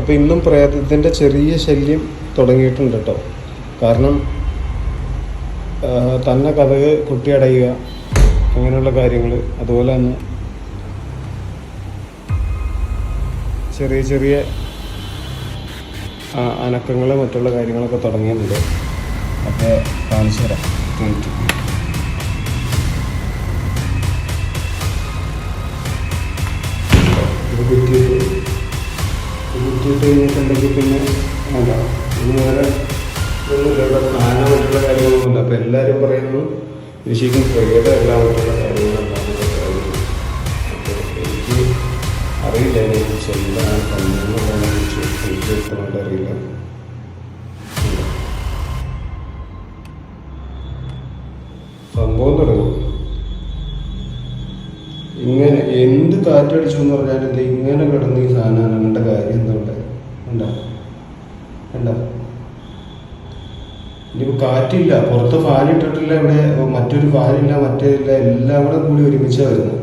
അപ്പോൾ ഇന്നും പ്രേതത്തിന്റെ ചെറിയ ശല്യം തുടങ്ങിയിട്ടുണ്ട് കേട്ടോ. കാരണം തന്നെ കഥക് കുട്ടിയടയുക അങ്ങനെയുള്ള കാര്യങ്ങൾ അതുപോലെ തന്നെ ചെറിയ ചെറിയ അനക്കങ്ങൾ മറ്റുള്ള കാര്യങ്ങളൊക്കെ തുടങ്ങിയിട്ടുണ്ട്. അപ്പോൾ കാണിച്ചു തരാം. Thank കുത്തിയിട്ട് കുത്തിയിട്ട് കഴിഞ്ഞിട്ടുണ്ടെങ്കിൽ പിന്നെ അല്ല കാന കാര്യങ്ങളൊന്നുമില്ല. അപ്പോൾ എല്ലാവരും പറയുന്നു ഇത് ശരിക്കും എല്ലാം അറിയില്ല എനിക്ക് വ്യക്തമായിട്ട് അറിയില്ല. ഉണ്ടോ? സംഭവം തുടങ്ങും. ഇങ്ങനെ എന്ത് കാറ്റടിച്ചു എന്ന് പറഞ്ഞാൽ ഇത് ഇങ്ങനെ കിടന്ന് ഈ സാധനം അനങ്ങേണ്ട കാര്യം എന്താ ഇവിടെ ഉണ്ടോ ഉണ്ടോ ഇനിയിപ്പോൾ കാറ്റില്ല. പുറത്ത് ഫാൻ ഇട്ടിട്ടില്ല ഇവിടെ. മറ്റൊരു ഫാനില്ല മറ്റേ ഇല്ല. എല്ലാം കൂടെ കൂടി ഒരുമിച്ചാണ് വരുന്നത്.